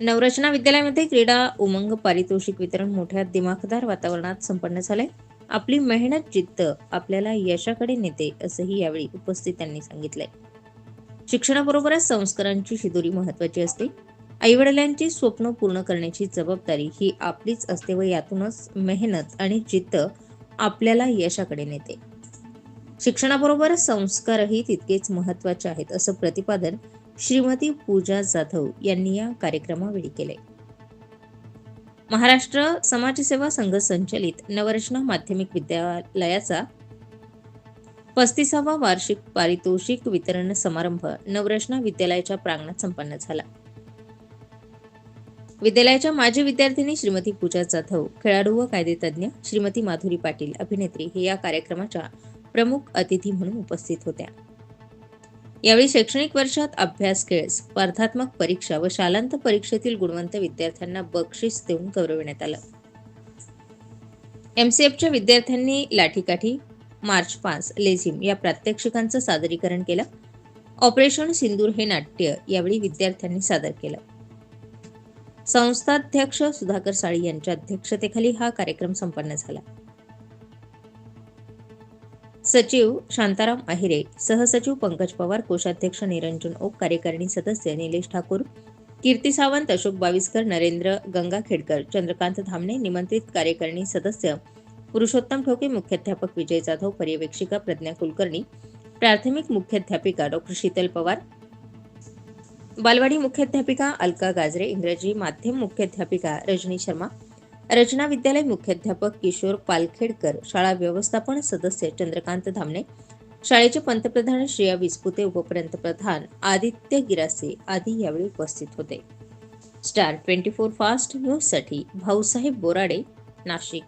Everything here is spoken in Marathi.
नवरचना विद्यालयामध्ये क्रीडा उमंग पारितोषिक वितरण मोठ्या दिमाखदार वातावरणात संपन्न झाले आपली मेहनत जिद्द आपल्याला यशाकडे नेते असंही यावेळी उपस्थितांनी सांगितले शिक्षणाबरोबरच संस्कारांची शिदोरी महत्वाची असते. आईवडिलांची स्वप्न पूर्ण करण्याची जबाबदारी ही आपलीच असते व यातूनच मेहनत आणि जिद्द आपल्याला यशाकडे नेते. शिक्षणाबरोबर संस्कारही तितकेच महत्त्वाचे आहेत असं प्रतिपादन श्रीमती पूजा जाधव यांनी या कार्यक्रमावेळी केले. महाराष्ट्र समाजसेवा संघ संचलित नवरचना माध्यमिक विद्यालयाचा पस्तीसावा वार्षिक पारितोषिक वितरण समारंभ नवरचना विद्यालयाच्या प्रांगणात संपन्न झाला. विद्यालयाच्या माजी विद्यार्थिनी श्रीमती पूजा जाधव खेळाडू व कायदेतज्ञ श्रीमती माधुरी पाटील अभिनेत्री हे या कार्यक्रमाच्या प्रमुख अतिथी म्हणून उपस्थित होत्या. यावेळी शैक्षणिक वर्षात अभ्यास खेळ स्पर्धात्मक परीक्षा व शालांत परीक्षेतील गुणवंत विद्यार्थ्यांना बक्षीस देऊन गौरविण्यात आलं. एमसीएफच्या विद्यार्थ्यांनी लाठीकाठी मार्च पास लेझिम या प्रात्यक्षिकांचं सादरीकरण केलं. ऑपरेशन सिंदूर हे नाट्य यावेळी विद्यार्थ्यांनी सादर केलं. संस्थाध्यक्ष सुधाकर साळी यांच्या अध्यक्षतेखाली हा कार्यक्रम संपन्न झाला. सचिव शांताराम अहिरे सहसचिव पंकज पवार कोषाध्यक्ष निरंजन ओक कार्यकारिणी सदस्य निलेश ठाकूर कीर्ती सावंत अशोक बाविस्कर नरेंद्र गंगाखेडकर चंद्रकांत धामणे निमंत्रित कार्यकारिणी सदस्य पुरुषोत्तम ठोके मुख्याध्यापक विजय जाधव पर्यवेक्षिका प्रज्ञा कुलकर्णी प्राथमिक मुख्याध्यापिका डॉक्टर शीतल पवार बालवाडी मुख्याध्यापिका अलका गाजरे इंग्रजी माध्यम मुख्याध्यापिका रजनी शर्मा रचना विद्यालय मुख्याध्यापक किशोर पालखेडकर शाळा व्यवस्थापन सदस्य चंद्रकांत धामणे शाळेचे पंतप्रधान श्रेया विस्पुते उपपंतप्रधान आदित्य गिरासे आदी यावेळी उपस्थित होते. स्टार ट्वेंटी फोर फास्ट न्यूजसाठी भाऊसाहेब बोराडे नाशिक.